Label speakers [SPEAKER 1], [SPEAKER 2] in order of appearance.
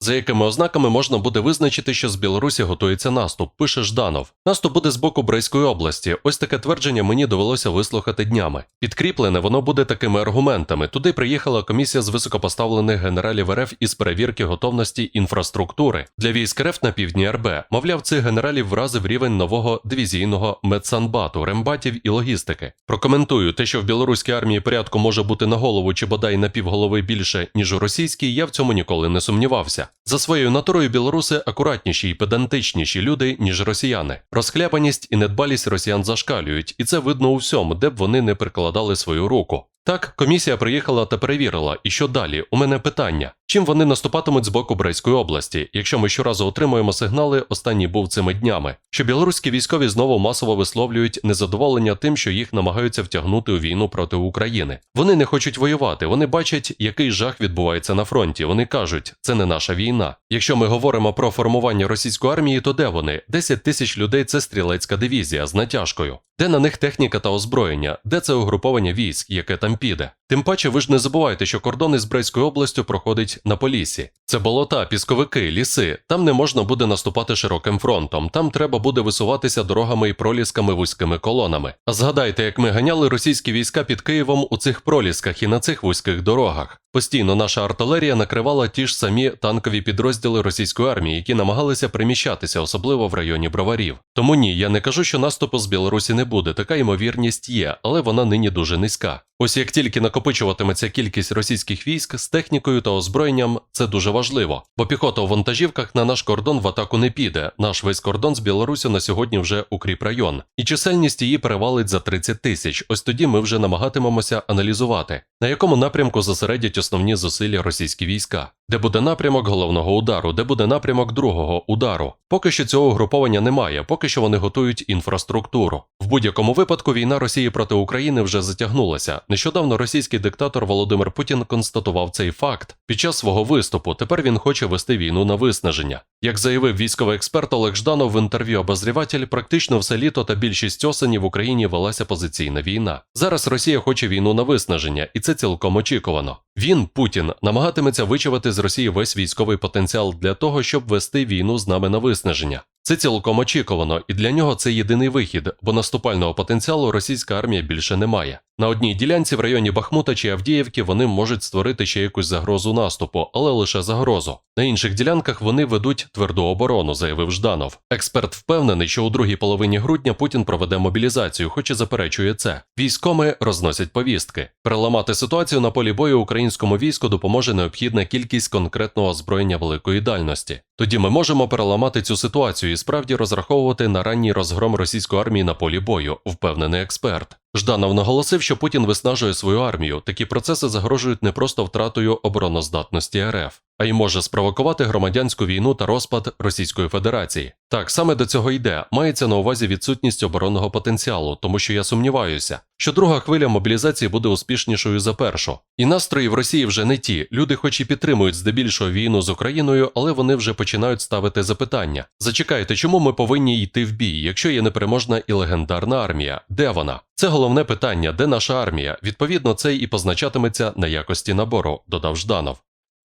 [SPEAKER 1] За якими ознаками можна буде визначити, що з Білорусі готується наступ, пише Жданов. Наступ буде з боку Брейської області. Ось таке твердження мені довелося вислухати днями. Підкріплене воно буде такими аргументами. Туди приїхала комісія з високопоставлених генералів РФ із перевірки готовності інфраструктури для військ РФ на півдні РБ. Мовляв, цих генералів вразив рівень нового дивізійного медсанбату, рембатів і логістики. Прокоментую те, що в білоруській армії порядку може бути на голову чи бодай на півголови більше ніж у російській. Я в цьому ніколи не сумнівався. За своєю натурою білоруси акуратніші і педантичніші люди, ніж росіяни. Розхлябаність і недбалість росіян зашкалюють, і це видно у всьому, де б вони не прикладали свою руку. Так, комісія приїхала та перевірила, і що далі? У мене питання: чим вони наступатимуть з боку Брейської області, якщо ми щоразу отримуємо сигнали, останній був цими днями, що білоруські військові знову масово висловлюють незадоволення тим, що їх намагаються втягнути у війну проти України. Вони не хочуть воювати, вони бачать, який жах відбувається на фронті. Вони кажуть, це не наша війна. Якщо ми говоримо про формування російської армії, то де вони? 10 тисяч людей це стрілецька дивізія з натяжкою. Де на них техніка та озброєння? Де це угруповання військ, яке там піде? Тим паче, ви ж не забувайте, що кордон із Брейською областю проходить на полісі. Це болота, пісковики, ліси. Там не можна буде наступати широким фронтом. Там треба буде висуватися дорогами і пролісками вузькими колонами. А згадайте, як ми ганяли російські війська під Києвом у цих пролісках і на цих вузьких дорогах. Постійно наша артилерія накривала ті ж самі танкові підрозділи російської армії, які намагалися приміщатися, особливо в районі броварів. Тому ні, я не кажу, що наступу з Білорусі не буде. Така ймовірність є, але вона нині дуже низька. Ось як тільки накопичуватиметься кількість російських військ з технікою та озброєнням, це дуже важливо, бо піхота у вантажівках на наш кордон в атаку не піде. Наш весь кордон з Білорусі на сьогодні вже укріп район, і чисельність її перевалить за 30 тисяч. Ось тоді ми вже намагатимемося аналізувати, на якому напрямку зосередять основні зусилля російські війська, де буде напрямок головного удару, де буде напрямок другого удару. Поки що цього угруповання немає, поки що вони готують інфраструктуру. В будь-якому випадку війна Росії проти України вже затягнулася. Нещодавно російський диктатор Володимир Путін констатував цей факт під час свого виступу. Тепер він хоче вести війну на виснаження. Як заявив військовий експерт Олег Жданов в інтерв'ю обозріватель, практично все літо та більшість осені в Україні велася позиційна війна. Зараз Росія хоче війну на виснаження, і це цілком очікувано. Він, Путін, намагатиметься вичавити з Росії весь військовий потенціал для того, щоб вести війну з нами на виснаження. Це цілком очікувано, і для нього це єдиний вихід, бо наступального потенціалу російська армія більше не має. На одній ділянці в районі Бахмута чи Авдіївки вони можуть створити ще якусь загрозу наступу, але лише загрозу. На інших ділянках вони ведуть тверду оборону, заявив Жданов. Експерт впевнений, що у другій половині грудня Путін проведе мобілізацію, хоч і заперечує це. Військоми розносять повістки. Переламати ситуацію на полі бою українському війську допоможе необхідна кількість конкретного озброєння великої дальності. Тоді ми можемо переламати цю ситуацію і справді розраховувати на ранній розгром російської армії на полі бою, впевнений експерт. Жданов наголосив, що Путін виснажує свою армію. Такі процеси загрожують не просто втратою обороноздатності РФ, а й може спровокувати громадянську війну та розпад Російської Федерації. Так саме до цього йде. Мається на увазі відсутність оборонного потенціалу, тому що я сумніваюся, що друга хвиля мобілізації буде успішнішою за першу. І настрої в Росії вже не ті. Люди, хоч і підтримують здебільшого війну з Україною, але вони вже починають ставити запитання: зачекайте, чому ми повинні йти в бій, якщо є непереможна і легендарна армія? Де вона? Це головне питання, де наша армія? Відповідно, це і позначатиметься на якості набору, додав Жданов.